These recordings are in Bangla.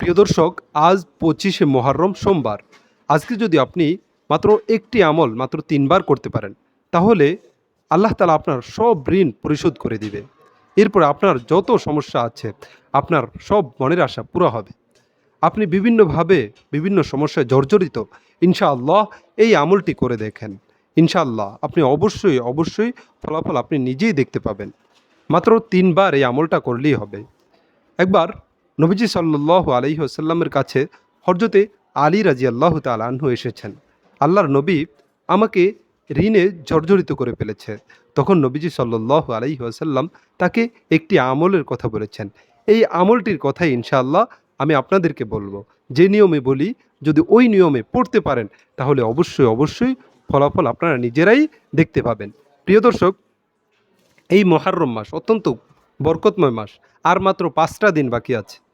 প্রিয় দর্শক, আজ পঁচিশে মহরম সোমবার। আজকে যদি আপনি মাত্র একটি আমল মাত্র তিনবার করতে পারেন, তাহলে আল্লাহ তালা আপনার সব ঋণ পরিশোধ করে দিবে। এরপর আপনার যত সমস্যা আছে, আপনার সব মনের আশা পুরো হবে। আপনি বিভিন্নভাবে বিভিন্ন সমস্যায় জর্জরিত, ইনশাআল্লাহ এই আমলটি করে দেখেন। ইনশাআল্লাহ আপনি অবশ্যই অবশ্যই ফলাফল আপনি নিজেই দেখতে পাবেন। মাত্র তিনবার এই আমলটা করলেই হবে। একবার নবীজি সাল্লাহ আলহি আসাল্লামের কাছে হরজতে আলী রাজি আল্লাহ তালাহু এসেছেন। আল্লাহর নবী আমাকে ঋণে জর্জরিত করে ফেলেছে। তখন নবীজি সাল্লাহ আলহি আসাল্লাম তাকে একটি আমলের কথা বলেছেন। এই আমলটির কথাই ইনশাআল্লাহ আমি আপনাদেরকে বলব। যে নিয়মে বলি, যদি ওই নিয়মে পড়তে পারেন, তাহলে অবশ্যই অবশ্যই ফলাফল আপনারা নিজেরাই দেখতে পাবেন। প্রিয় দর্শক, এই মহারম মাস অত্যন্ত বরকতময় মাস। আর মাত্র পাঁচটা দিন বাকি আছে।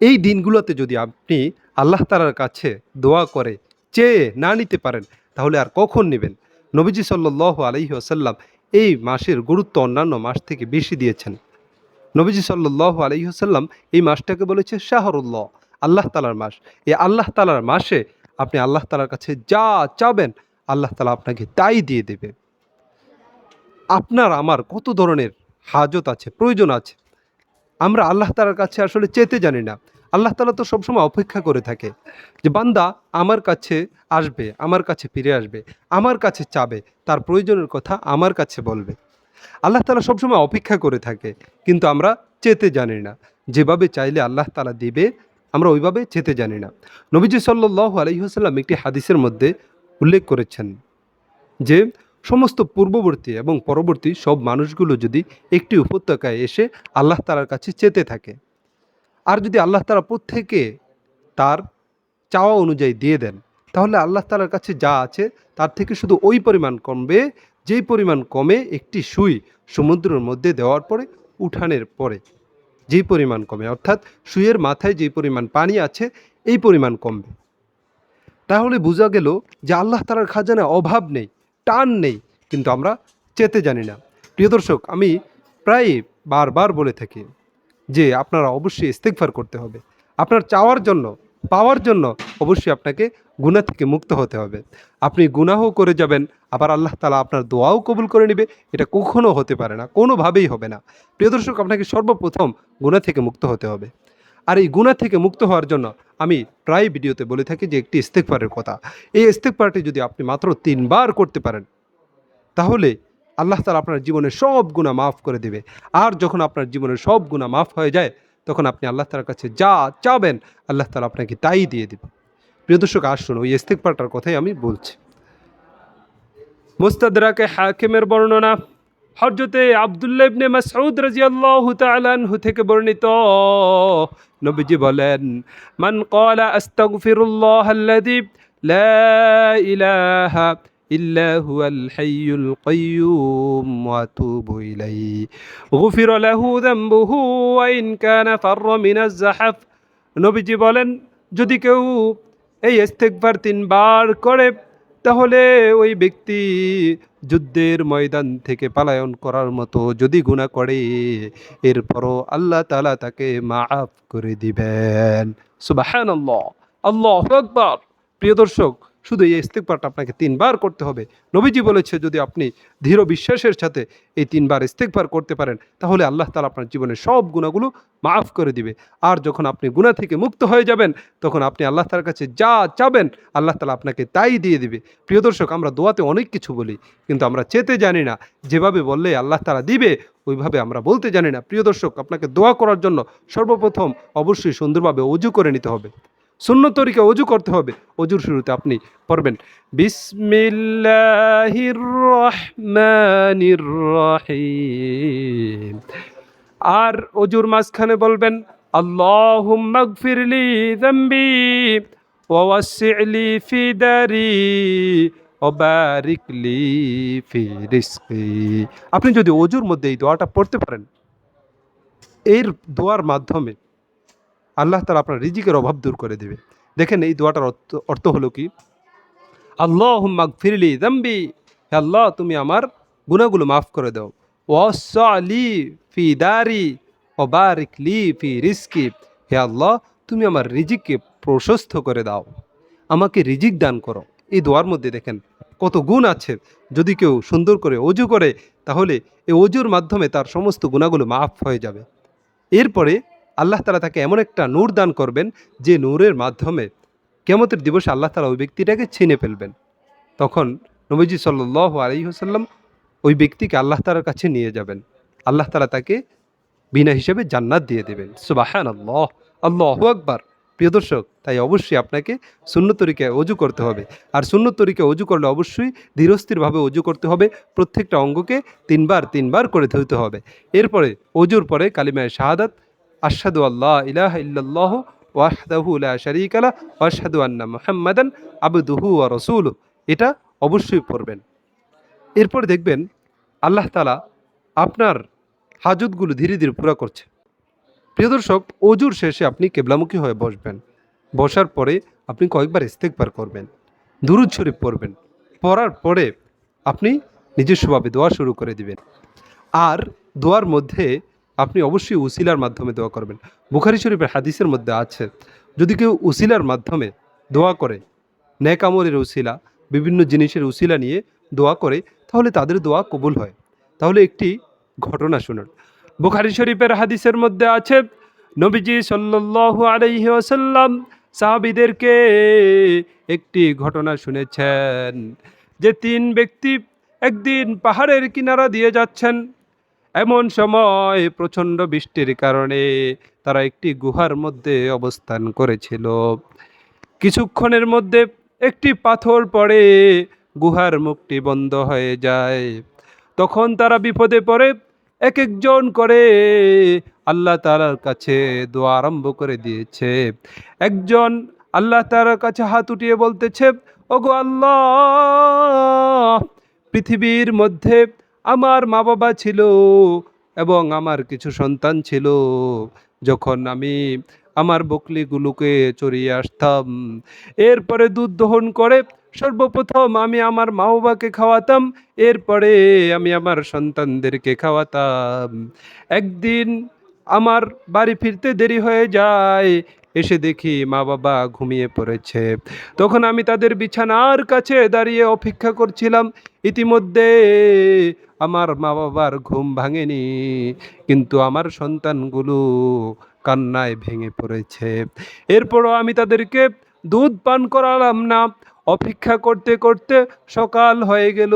এই দিনগুলোতে যদি আপনি আল্লাহ তালার কাছে দোয়া করে, চেয়ে না নিতে পারেন, তাহলে আর কখন নেবেন? নবীজি সাল্লাহ আলহি আসাল্লাম এই মাসের গুরুত্ব অন্যান্য মাস থেকে বেশি দিয়েছেন। নবীজি সাল্লাহ আলহি আসাল্লাম এই মাসটাকে বলেছে শাহরুল্লাহ, আল্লাহ তালার মাস। এই আল্লাহ তালার মাসে আপনি আল্লাহ তালার কাছে যা চাবেন, আল্লাহ তালা আপনাকে তাই দিয়ে দেবে। আপনার, আমার কত ধরনের হাজত আছে, প্রয়োজন আছে? আমরা আল্লাহ তালার কাছে আসলে চেতে জানি না। আল্লাহ তালা তো সবসময় অপেক্ষা করে থাকে যে বান্দা আমার কাছে আসবে, আমার কাছে ফিরে আসবে, আমার কাছে চাবে, তার প্রয়োজনের কথা আমার কাছে বলবে। আল্লাহ তালা সবসময় অপেক্ষা করে থাকে, কিন্তু আমরা চেতে জানি না। যেভাবে চাইলে আল্লাহ তালা দিবে, আমরা ওইভাবে চেতে জানি না। নবীজি সাল্লাহ আলহিহাসাল্লাম একটি হাদিসের মধ্যে উল্লেখ করেছেন যে, সমস্ত পূর্ববর্তী এবং পরবর্তী সব মানুষগুলো যদি একটি উপত্যকায় এসে আল্লাহ তালার কাছে চেতে থাকে আর যদি আল্লাহ তালা প্রত্যেকে তার চাওয়া অনুযায়ী দিয়ে দেন, তাহলে আল্লাহ তালার কাছে যা আছে তার থেকে শুধু ওই পরিমাণ কমবে, যেই পরিমাণ কমে একটি সুই সমুদ্রের মধ্যে দেওয়ার পরে, উঠানের পরে। যেই পরিমাণ কমে, অর্থাৎ সুইয়ের মাথায় যেই পরিমাণ পানি আছে, এই পরিমাণ কমবে। তাহলে বোঝা গেল যে আল্লাহ তালার খাজানায় অভাব নেই, টান নেই, কিন্তু আমরা চেতে জানি না। প্রিয় দর্শক, আমি প্রায় বারবার বলে থাকি যে আপনারা অবশ্যই ইস্তেকফার করতে হবে। আপনার চাওয়ার জন্য, পাওয়ার জন্য অবশ্যই আপনাকে গুনাহ থেকে মুক্ত হতে হবে। আপনি গুনাহ করে যাবেন, আবার আল্লাহ তালা আপনার দোয়াও কবুল করে নেবে। এটা কখনও হতে পারে না, কোনোভাবেই হবে না। প্রিয় দর্শক, আপনাকে সর্বপ্রথম গুনাহ থেকে মুক্ত হতে হবে। আর এই গুণা থেকে মুক্ত হওয়ার জন্য আমি প্রায় ভিডিওতে বলে থাকি যে একটি ইস্তেকবারের কথা। এই ইস্তেকবারটি যদি আপনি মাত্র তিনবার করতে পারেন, তাহলে আল্লাহ তালা আপনার জীবনের সব গুণা মাফ করে দেবে। আর যখন আপনার জীবনের সব গুণা মাফ হয়ে যায়, তখন আপনি আল্লাহ তালার কাছে যা চাবেন, আল্লাহ তালা আপনাকে তাই দিয়ে দেবে। প্রিয় দর্শক, আসুন ওই ইস্তেকবারটার কথাই আমি বলছি। মুস্তাদরাকে হাকিমের বর্ণনা হজরতে আবদুল্লাহ ইবনে মাসউদ রাদিয়াল্লাহু তাআলা আনহু থেকে বর্ণিত। নবীজি বলেন, মান ক্বালা আস্তাগফিরুল্লাহ আল্লাযী লা ইলাহা হাইয়ুল কাইয়্যুম ওয়া আতুবু ইলাইহি। গুফির লাহু যামবুহু ওয়া ইন কানা ফাররা মিনাজ জাহাফ। নবীজি বলেন, যদি কেউ এই ইস্তেগফার তিনবার করে, তাহলে ওই ব্যক্তি যুদ্ধের ময়দান থেকে পালায়ন করার মতো যদি গুণা করে, এরপরও আল্লাহ তালা তাকে মাফ করে দিবেন। সুবাহান আল্লাহ আল্লাহ আকবর। প্রিয় দর্শক শুধু এই ইস্তেকবারটা আপনাকে তিনবার করতে হবে। নবীজি বলেছে, যদি আপনি দৃঢ় বিশ্বাসের সাথে এই তিনবার ইস্তেকবার করতে পারেন, তাহলে আল্লাহ তালা আপনার জীবনের সব গুণাগুলো মাফ করে দিবে। আর যখন আপনি গুণা থেকে মুক্ত হয়ে যাবেন, তখন আপনি আল্লাহ তালার কাছে যা চাবেন, আল্লাহ তালা আপনাকে তাই দিয়ে দিবে। প্রিয় দর্শক, আমরা দোয়াতে অনেক কিছু বলি, কিন্তু আমরা চেতে জানি না। যেভাবে বললে আল্লাহ তালা দিবে, ওইভাবে আমরা বলতে জানি না। প্রিয় দর্শক, আপনাকে দোয়া করার জন্য সর্বপ্রথম অবশ্যই সুন্দরভাবে অজু করে নিতে হবে। শূন্য তরিকা অজু করতে হবে। অজুর শুরুতে আপনি পড়বেন আর অজুর মাঝখানে বলবেন ওয়াসি'লি ফি দারি ওবারিক লি ফি রিজকি। আপনি যদি অজুর মধ্যে এই দোয়াটা পড়তে পারেন, এর দোয়ার মাধ্যমে আল্লাহ তালা আপনার রিজিকের অভাব দূর করে দেবে। দেখেন এই দোয়াটার অর্থ অর্থ হলো কি? আল্লাহ ফিরলি দম্বি আল্লাহ, তুমি আমার গুণাগুলো মাফ করে দাও। ওয়াসলি ফি দারি ও বারিক লি ফি রিস্কি। হে আল্লাহ, তুমি আমার রিজিককে প্রশস্ত করে দাও। আমাকে রিজিক দান করো। এই দোয়ার মধ্যে দেখেন কত গুণ আছে। যদি কেউ সুন্দর করে অজু করে, তাহলে এই অজুর মাধ্যমে তার সমস্ত গুণাগুলো মাফ হয়ে যাবে। এরপরে আল্লাহ তালা তাকে এমন একটা নূর দান করবেন যে নূরের মাধ্যমে কেমতের দিবসে আল্লাহ তালা ওই ব্যক্তিটাকে ছিনে ফেলবেন। তখন নবীজি সাল্লাহ আলহিহসাল্লাম ওই ব্যক্তিকে আল্লাহ তালার কাছে নিয়ে যাবেন। আল্লাহ তালা তাকে বিনা হিসেবে জান্নাত দিয়ে দেবেন। সুবাহান আল্লাহ আল্লাহ আকবার। প্রিয় দর্শক, তাই অবশ্যই আপনাকে শূন্য তরিকায় অজু করতে হবে। আর শূন্য তরিকায় অজু করলে অবশ্যই ধীরস্থিরভাবে অজু করতে হবে। প্রত্যেকটা অঙ্গকে তিনবার তিনবার করে ধুতে হবে। এরপরে, অজুর পরে কালিমায় শাহাদাত আশহাদু আল্লাহ ইলাহ ইল্লাল্লাহ ওয়াহদাহু লা শারীকা লা ওয়াশহাদু আন্না মুহাম্মাদান আবদুহু ওয়া রাসূলু এটা অবশ্যই পড়বেন। এরপর দেখবেন আল্লাহ তালা আপনার হাজতগুলো ধীরে ধীরে পুরা করছে। প্রিয় দর্শক অজুর শেষে আপনি কেবলামুখী হয়ে বসবেন। বসার পরে আপনি কয়েকবার ইস্তেকবার করবেন। দুরুদ শরীফ পড়বেন। পড়ার পরে আপনি নিজস্বভাবে দোয়া শুরু করে দিবেন। আর দোয়ার মধ্যে আপনি অবশ্যই উসিলার মাধ্যমে দোয়া করবেন। বুখারি শরীফের হাদিসের মধ্যে আছে, যদি কেউ উসিলার মাধ্যমে দোয়া করে ন্যাক আমলের উসিলা, বিভিন্ন জিনিসের উসিলা নিয়ে দোয়া করে, তাহলে তাদের দোয়া কবুল হয়। তাহলে একটি ঘটনা শুনুন। বুখারি শরীফের হাদিসের মধ্যে আছে, নবীজি আলাইহি ওয়াসাল্লাম সাহাবীদেরকে একটি ঘটনা শুনেছেন, যে তিন ব্যক্তি একদিন পাহাড়ের কিনারা দিয়ে যাচ্ছেন। এমন সময় প্রচণ্ড বৃষ্টির কারণে তারা একটি গুহার মধ্যে অবস্থান করেছিল। কিছুক্ষণের মধ্যে একটি পাথর পড়ে, গুহার মুখটি বন্ধ হয়ে যায়। তখন তারা বিপদে পড়ে, এক একজন করে আল্লাহ তালার কাছে দোয়া আরম্ভ করে দিয়েছে। একজন আল্লাহ তালার কাছে হাত উঠিয়ে বলতেছে, ওগো আল্লাহ, পৃথিবীর মধ্যে আমার মা বাবা ছিল এবং আমার কিছু সন্তান ছিল। যখন আমি আমার বকলিগুলোকে চড়িয়ে আসতাম, এরপরে দুধ দহন করে সর্বপ্রথম আমি আমার মা বাবাকে খাওয়াতাম, এরপরে আমি আমার সন্তানদেরকে খাওয়াতাম। একদিন আমার বাড়ি ফিরতে দেরি হয়ে যায় এসে দেখি মা বাবা ঘুমিয়ে পড়েছে। তখন আমি তাদের বিছানার কাছে দাঁড়িয়ে অপেক্ষা করছিলাম। ইতিমধ্যে আমার মা বাবার ঘুম ভাঙেনি, কিন্তু আমার সন্তানগুলো কান্নায় ভেঙে পড়েছে। এরপরও আমি তাদেরকে দুধ পান করালাম না। অপেক্ষা করতে করতে সকাল হয়ে গেল।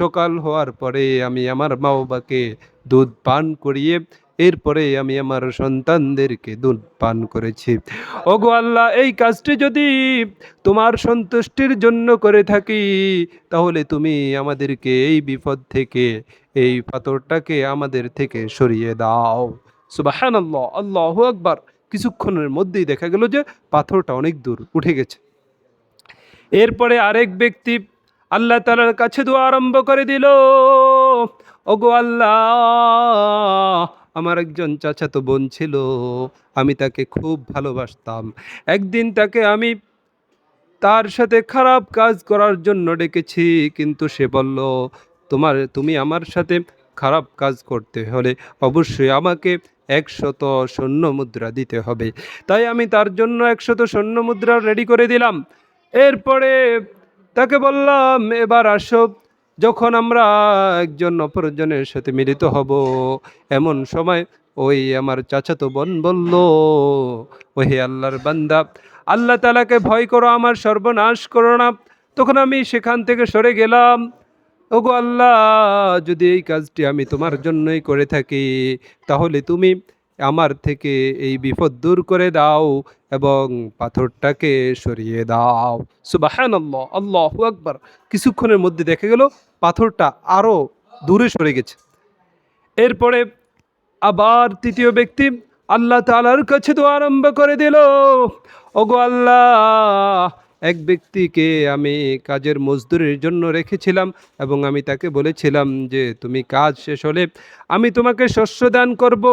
সকাল হওয়ার পরে আমি আমার মা বাবাকে দুধ পান করিয়ে এরপরে আমি আমার সন্তানদেরকে দুধ পান করেছি। ওগো আল্লাহ, এই কাজটি যদি তোমার সন্তুষ্টির জন্য করে থাকি, তাহলে তুমি আমাদেরকে এই বিপদ থেকে, এই পাথরটাকে আমাদের থেকে সরিয়ে দাও। সুবাহান আল্লাহ আল্লাহ আকবার। কিছুক্ষণের মধ্যেই দেখা গেল যে পাথরটা অনেক দূর উঠে গেছে। এরপরে আরেক ব্যক্তি আল্লাহ তালার কাছে দোয়া আরম্ভ করে দিল, ওগো আল্লাহ আমার একজন চাচাতো বোন ছিল, আমি তাকে খুব ভালোবাসতাম। একদিন তাকে আমি তার সাথে খারাপ কাজ করার জন্য ডেকেছি, কিন্তু সে বলল, তোমার, তুমি আমার সাথে খারাপ কাজ করতে হলে অবশ্যই আমাকে একশত স্বর্ণ মুদ্রা দিতে হবে। তাই আমি তার জন্য একশত স্বর্ণ মুদ্রা রেডি করে দিলাম। এরপরে তাকে বললাম, এবার আসো যখন আমরা একজন অপরজনের সাথে মিলিত হব, এমন সময় ওই আমার চাচাতো বোন বলল, ওহে আল্লাহর বান্দা, আল্লাহ তালাকে ভয় করো, আমার সর্বনাশ করো না। তখন আমি সেখান থেকে সরে গেলাম। ওগো আল্লাহ, যদি এই কাজটি আমি তোমার জন্যই করে থাকি, তাহলে তুমি আমার থেকে এই বিপদ দূর করে দাও এবং পাথরটাকে সরিয়ে দাও। সুবাহান আল্লাহ আল্লাহ আকবার। কিছুক্ষণের মধ্যে দেখা গেল পাথরটা আরও দূরে সরে গেছে। এরপরে আবার তৃতীয় ব্যক্তি আল্লাহ তালার কাছে তো আরম্ভ করে দিল, ওগো আল্লাহ, এক ব্যক্তিকে আমি কাজের মজদুরের জন্য রেখেছিলাম এবং আমি তাকে বলেছিলাম যে, তুমি কাজ শেষ হলে আমি তোমাকে শস্য দান করব।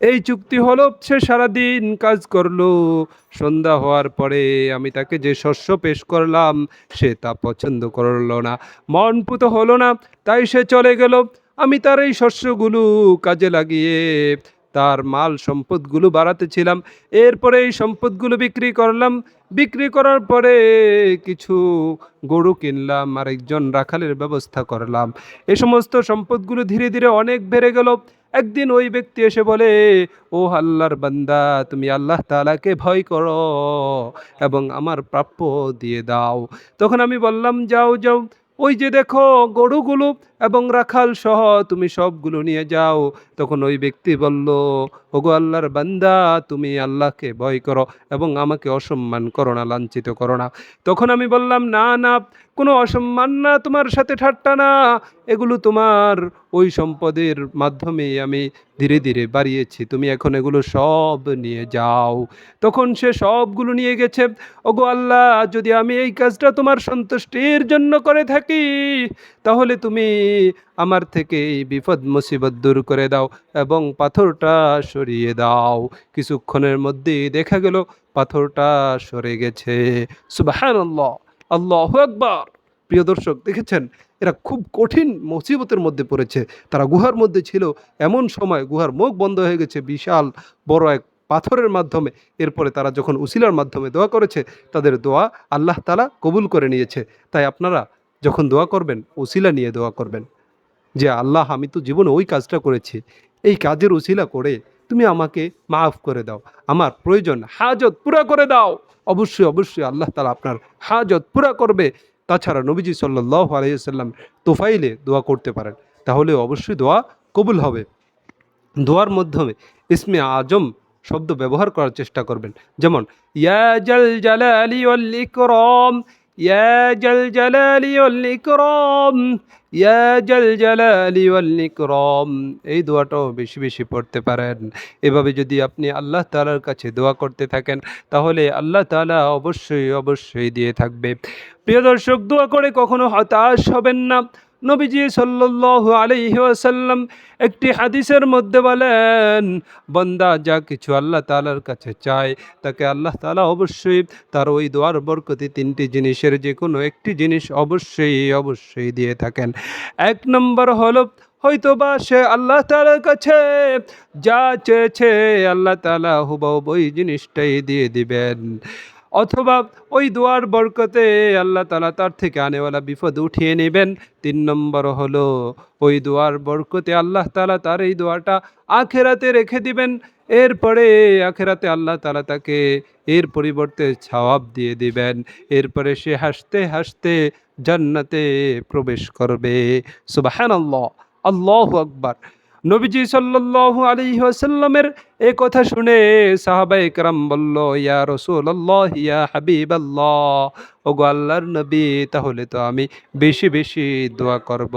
এই চুক্তি হলো, সে সারাদিন কাজ করল। সন্ধ্যা হওয়ার পরে আমি তাকে যে শস্য পেশ করলাম, সে তা পছন্দ করল না। মন পুত হলো না, তাই সে চলে গেল। আমি তার এই শস্যগুলো কাজে লাগিয়ে তার মাল সম্পদগুলো বাড়াতেছিলাম এরপরে এই সম্পদগুলো বিক্রি করলাম। বিক্রি করার পরে কিছু গরু কিনলাম, আরেকজন রাখালের ব্যবস্থা করলাম। এ সমস্ত সম্পদগুলো ধীরে ধীরে অনেক বেড়ে গেল। একদিন ওই ব্যক্তি এসে বলে, ও আল্লাহর বান্দা, তুমি আল্লাহ তালাকে ভয় করো এবং আমার প্রাপ্য দিয়ে দাও। তখন আমি বললাম, যাও যাও, ওই যে দেখো গরুগুলো এবং রাখাল সহ তুমি সবগুলো নিয়ে যাও। তখন ওই ব্যক্তি বলল ওগো আল্লাহর বান্দা, তুমি আল্লাহকে ভয় করো এবং আমাকে অসম্মান করো না, লাঞ্ছিত করো না। তখন আমি বললাম, না না, কোনো অসম্মান না, তোমার সাথে ঠাট্টা না। এগুলো তোমার ওই সম্পদের মাধ্যমে আমি ধীরে ধীরে বাড়িয়েছি। তুমি এখন এগুলো সব নিয়ে যাও। তখন সে সবগুলো নিয়ে গেছে। ওগো আল্লাহ, যদি আমি এই কাজটা তোমার সন্তুষ্টির জন্য করে থাকি, তাহলে তুমি আমার থেকে এই বিপদ মুসিবত দূর করে দাও এবং পাথরটা সরিয়ে দাও। কিছুক্ষণের মধ্যেই দেখা গেল পাথরটা সরে গেছে। সুবাহান আল্লাহ আল্লাহ একবার প্রিয় দর্শক, দেখেছেন? এরা খুব কঠিন মুসিবতের মধ্যে পড়েছে। তারা গুহার মধ্যে ছিল। এমন সময় গুহার মুখ বন্ধ হয়ে গেছে বিশাল বড় এক পাথরের মাধ্যমে। এরপরে তারা যখন উসিলার মাধ্যমে দোয়া করেছে, তাদের দোয়া আল্লাহ তালা কবুল করে নিয়েছে। তাই আপনারা যখন দোয়া করবেন, উসিলা নিয়ে দোয়া করবেন। যে, আল্লাহ, আমি তো জীবনে ওই কাজটা করেছি। এই কাজের উসিলা করে তুমি আমাকে মাফ করে দাও। আমার প্রয়োজন হাজত পুরা করে দাও। অবশ্যই অবশ্যই আল্লাহ তালা আপনার হাজত পুরা করবে। তাছাড়া নবীজি সাল্লাহ আলাইসাল্লাম তোফাইলে দোয়া করতে পারেন। তাহলে অবশ্যই দোয়া কবুল হবে। দোয়ার মাধ্যমে ইসমে আজম শব্দ ব্যবহার করার চেষ্টা করবেন। যেমন, ইয়া জল জালালি ওয়াল ইকরাম ইয়া جل জালালি والإكرام ইয়া জল জালালি ওয়াল এই দোয়াটাও বেশি বেশি পড়তে পারেন। এভাবে যদি আপনি আল্লাহ তালার কাছে দোয়া করতে থাকেন, তাহলে আল্লাহ তাআলা অবশ্যই অবশ্যই দিয়ে থাকবে। প্রিয় দর্শক, দোয়া করে কখনো হতাশ হবেন না। নবীজি সাল্লাল্লাহু আলাইহি ওয়াসাল্লাম একটি হাদিসের মধ্যে বলেন, বন্দা যা কিছু আল্লাহ তাআলার কাছে চায়, তাকে আল্লাহ তাআলা অবশ্যই তার ওই দোয়ার বরকতি তিনটি জিনিসের যে কোনো একটি জিনিস অবশ্যই অবশ্যই দিয়ে থাকেন। এক নম্বর হলো হয়তো বা সে আল্লাহ তাআলার কাছে যা চেয়েছে, আল্লাহ তাআলা হুবহু ওই জিনিসটাই দিয়ে দিবেন। অথবা ওই দোয়ার বরকতে আল্লাহ তালা তার থেকে আনেওয়ালা বিপদ উঠিয়ে নেবেন। তিন নম্বর হলো, ওই দোয়ার বরকতে আল্লাহ তালা তার এই দোয়াটা আখেরাতে রেখে দিবেন। এরপরে আখেরাতে আল্লাহ তালা তাকে এর পরিবর্তে ছাওয়াব দিয়ে দিবেন। এরপরে সে হাসতে হাসতে জান্নাতে প্রবেশ করবে। সুবাহান আল্লাহ আল্লাহ আকবার। নবীজি সাল্লাল্লাহু আলাইহি ওয়াসাল্লামের এ কথা শুনে সাহাবা একরাম বলল, ইয়া রাসূলুল্লাহ, ইয়া হাবিব হাবিবাল্লাহ, ওগো আল্লাহর নবী, তাহলে তো আমি বেশি বেশি দোয়া করব।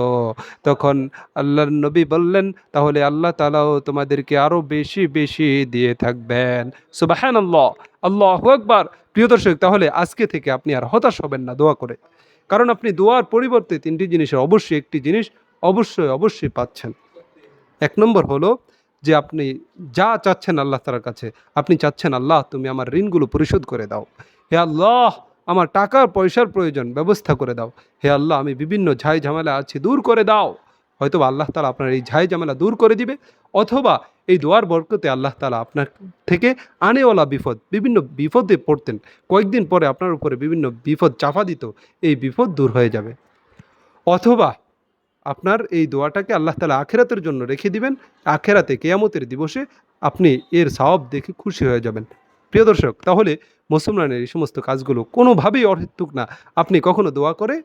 তখন আল্লাহর নবী বললেন, তাহলে আল্লাহ তাআলাও তোমাদেরকে আরও বেশি বেশি দিয়ে থাকবেন। সুবহানাল্লাহ, আল্লাহু আকবার। প্রিয় দর্শক, তাহলে আজকে থেকে আপনি আর হতাশ হবেন না দোয়া করে। কারণ আপনি দোয়ার পরিবর্তে তিনটি জিনিসের অবশ্যই একটি জিনিস অবশ্যই অবশ্যই পাচ্ছেন। এক নম্বর হলো যে আপনি যা চাচ্ছেন আল্লাহ তার কাছে, আপনি চাচ্ছেন, আল্লাহ, তুমি আমার ঋণগুলো পরিশোধ করে দাও। হে আল্লাহ, আমার টাকার পয়সার প্রয়োজন, ব্যবস্থা করে দাও। হে আল্লাহ, আমি বিভিন্ন ঝাই ঝামেলা আছি, দূর করে দাও। হয়তো আল্লাহ তালা আপনার এই ঝাই ঝামেলা দূর করে দিবে, অথবা এই দোয়ার বরকতে আল্লাহ তালা আপনার থেকে আনেওয়ালা বিপদ, বিভিন্ন বিপদে পড়তেন। কয়েকদিন পরে আপনার উপরে বিভিন্ন বিপদ চাপা দিত, এই বিপদ দূর হয়ে যাবে। অথবা আপনার এই দোয়াটাকে আল্লাহ তালা আখেরাতের জন্য রেখে দিবেন। আখেরাতে কেয়ামতের দিবসে আপনি এর সওয়াব দেখে খুশি হয়ে যাবেন। প্রিয় দর্শক, তাহলে মুসলমানের এই সমস্ত কাজগুলো কোনোভাবেই অহেতুক না। আপনি কখনো দোয়া করে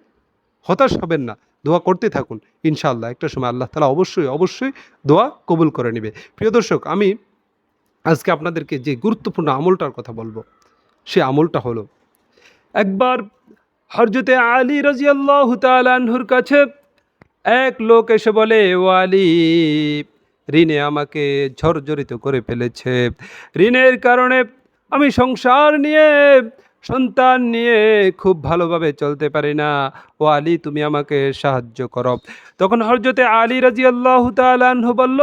হতাশ হবেন না। দোয়া করতে থাকুন। ইনশাআল্লাহ একটা সময় আল্লাহ তালা অবশ্যই অবশ্যই দোয়া কবুল করে নেবে। প্রিয় দর্শক, আমি আজকে আপনাদেরকে যে গুরুত্বপূর্ণ আমলটার কথা বলব, সে আমলটা হলো, একবার হরজতে আলী রাজিয়াল্লাহ তালাহুর কাছে এক লোক এসে বলে ওয়ালি ঋণে আমাকে ঝরঝরিত করে ফেলেছে। ঋণের কারণে আমি সংসার নিয়ে, সন্তান নিয়ে খুব ভালোভাবে চলতে পারি না। ও আলী, তুমি আমাকে সাহায্য করো। তখন হরজতে আলী রাজি আল্লাহ তালাহ বলল,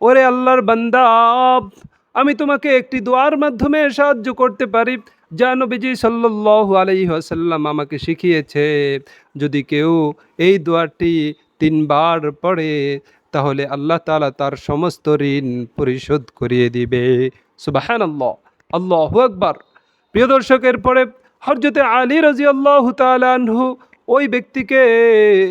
ওরে আল্লাহর বান্দা, আমি তোমাকে একটি দোয়ার মাধ্যমে সাহায্য করতে পারি যা নবীজি সাল্লাল্লাহু আলাইহি ওয়াসাল্লাম আমাকে শিখিয়েছে। যদি কেউ এই দোয়াটি তিনবার পড়ে, তাহলে আল্লাহ তাআলা তার সমস্ত ঋণ পরিশোধ করিয়ে দিবে। সুবাহান আল্লাহ আল্লাহ আকবার। প্রিয় দর্শকের পরে হরজতে আলী রাজি আল্লাহ তালানহু ওই ব্যক্তিকে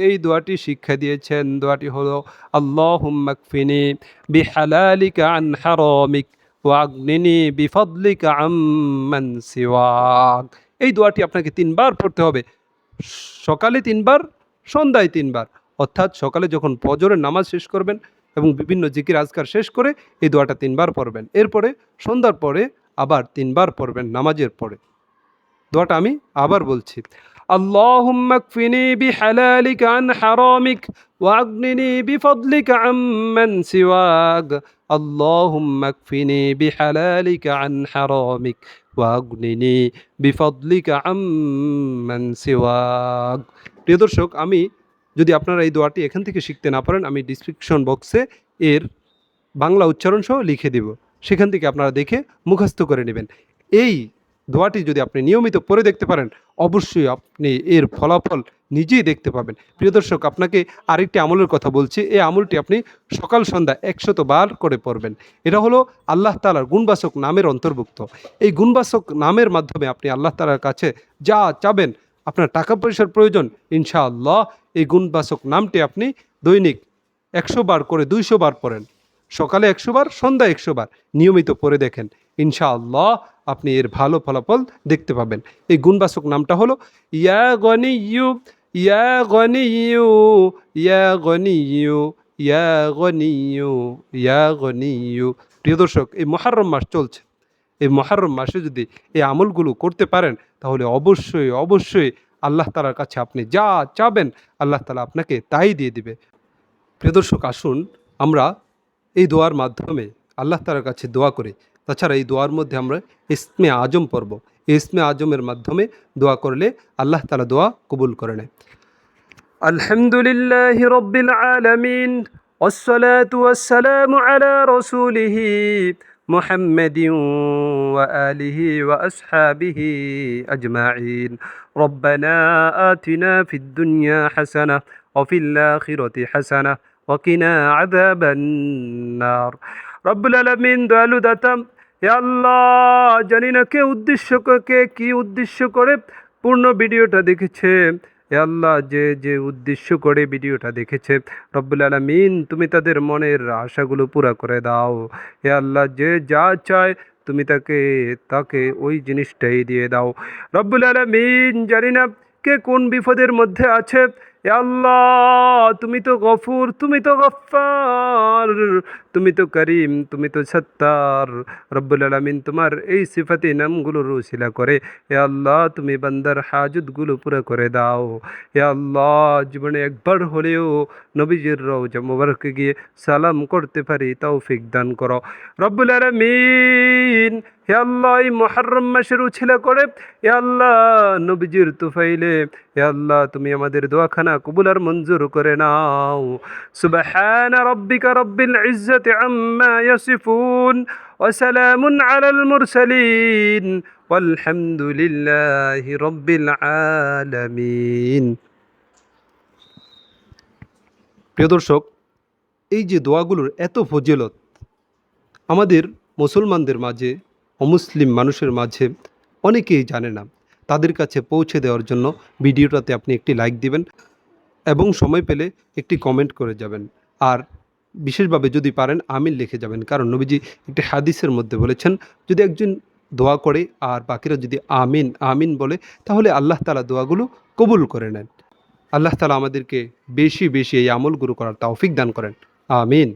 এই দোয়াটি শিক্ষা দিয়েছেন। দোয়াটি হলো আল্লাহ মাকফিনি বিহালালিকা আন হারামিক ওয়াগনিনি বিফদলিকা আম্মান সিওয়াক। এই দোয়াটি আপনাকে তিনবার পড়তে হবে। সকালে তিনবার, সন্ধ্যায় তিনবার। অর্থাৎ সকালে যখন ফজরের নামাজ শেষ করবেন এবং বিভিন্ন জিকির আজকার শেষ করে এই দোয়াটা তিনবার পড়বেন এরপরে সন্ধ্যার পরে আবার তিনবার পড়বেন নামাজের পরে দোয়াটা আমি আবার বলছি اللهم اكفني بحلالك عن حرامك واغنني بفضلك عمن سواك اللهم اكفني بحلالك عن حرامك واغنني بفضلك عمن سواك প্রিয় দর্শক আমি যদি আপনারা এই দোয়াটি এখান থেকে শিখতে না পারেন, আমি ডিসক্রিপশন বক্সে এর বাংলা উচ্চারণ সহ লিখে দেব। সেখান থেকে আপনারা দেখে মুখস্থ করে নেবেন। এই দোয়াটি যদি আপনি নিয়মিত পড়ে দেখতে পারেন, অবশ্যই আপনি এর ফলাফল নিজেই দেখতে পাবেন। প্রিয় দর্শক, আপনাকে আরেকটি আমলের কথা বলছি। এই আমলটি আপনি সকাল, সন্ধ্যা একশত বার করে পড়বেন। এটা হলো আল্লাহ তালার গুণবাসক নামের অন্তর্ভুক্ত। এই গুণবাসক নামের মাধ্যমে আপনি আল্লাহ তালার কাছে যা চাবেন, আপনার টাকা পয়সার প্রয়োজন, ইনশাআল্লাহ এই গুণবাচক নামটি আপনি দৈনিক একশো বার করে দুইশো বার পড়েন। সকালে একশো বার সন্ধ্যা একশো বার নিয়মিত পড়ে দেখেন। ইনশাআল্লাহ আপনি এর ভালো ফলাফল দেখতে পাবেন। এই গুণবাচক নামটা হলো, ইয়া গনি ইউ ইয়া গনিয়ু ইয়া গনিয়ু ইয়া গনিয়ু ইয়া গনিয়ু প্রিয় দর্শক, এই মহারম মাস চলছে। এই মহারম মাসে যদি এই আমলগুলো করতে পারেন, তাহলে অবশ্যই অবশ্যই আল্লাহ তালার কাছে আপনি যা চাবেন আল্লাহ তালা আপনাকে তাই দিয়ে দিবে প্রিয় দর্শক আসুন আমরা এই দোয়ার মাধ্যমে আল্লাহ তালার কাছে দোয়া করি তাছাড়া এই দোয়ার মধ্যে আমরা ইসমে আজম পড়ব এই ইসমে আজমের মাধ্যমে দোয়া করলে আল্লাহ তালা দোয়া কবুল করে নেয় আলহামদুলিল্লাহ রব্বিল আলামিন والصلاة والسلام على رسوله محمد وآله وأصحابه أجمعين ربنا آتنا في الدنيا حسنة وفي الآخرة حسنة وقنا عذاب النار رب العالمين দয়ালু দাতা হে আল্লাহ জানি না কে উদ্দেশ্য ক- কে কি উদ্দেশ্য করে পূর্ণ ভিডিওটা দেখেছে হে আল্লাহ যে যে উদ্দেশ্য করে ভিডিওটা দেখেছে, রব্বুল আলমিন, তুমি তাদের মনের আশাগুলো পুরা করে দাও। হে আল্লাহ যে যা চায়, তুমি তাকে তাকে ওই জিনিসটাই দিয়ে দাও। রব্বুল আলমিন জানি না কে কোন বিপদের মধ্যে আছে। এ আল্লাহ, তুমি তো গফুর, তুমি তো গফার তুমি তো করিম তুমি তো সত্তার রব্বুল আলমিন তোমার এই সিফাতি নামগুলোর রুশিলা করে এ আল্লাহ তুমি বান্দার হাজতগুলো পুরো করে দাও এ আল্লাহ জীবনে একবার হলেও নবীজির রওজা মোবারকে গিয়ে সালাম করতে পারি তৌফিক দান করো রব্বুল আলমিন হে আল্লাহ এই মহারম মাসের উছিলা করে এ আল্লাহ নবীজির তুফাইলে হে আল্লাহ তুমি আমাদের দোয়াখানা কবুলার মঞ্জুর করে নাও। সুবহান রব্বিকা রব্বিল ইজ্জতি। আম্মা ইয়াসিফুন وسلام على المرسلين والحمد لله رب العالمين প্রিয় দর্শক এই যে দোয়াগুলোর এত ফজিলত আমাদের মুসলমানদের মাঝে অমুসলিম মানুষের মাঝে অনেকেই জানে না তাদের কাছে পৌঁছে দেওয়ার জন্য ভিডিওটাতে আপনি একটি লাইক দিবেন এবং সময় পেলে একটি কমেন্ট করে যাবেন আর বিশেষভাবে যদি পারেন, আমিন লিখে যাবেন। কারণ নবীজি একটি হাদিসের মধ্যে বলেছেন, যদি একজন দোয়া করে আর বাকিরা যদি আমিন আমিন বলে, তাহলে আল্লাহ তালা দোয়াগুলো কবুল করে নেন। আল্লাহ তালা আমাদেরকে বেশি বেশি এই আমলগুলো করার তৌফিক দান করেন। আমিন।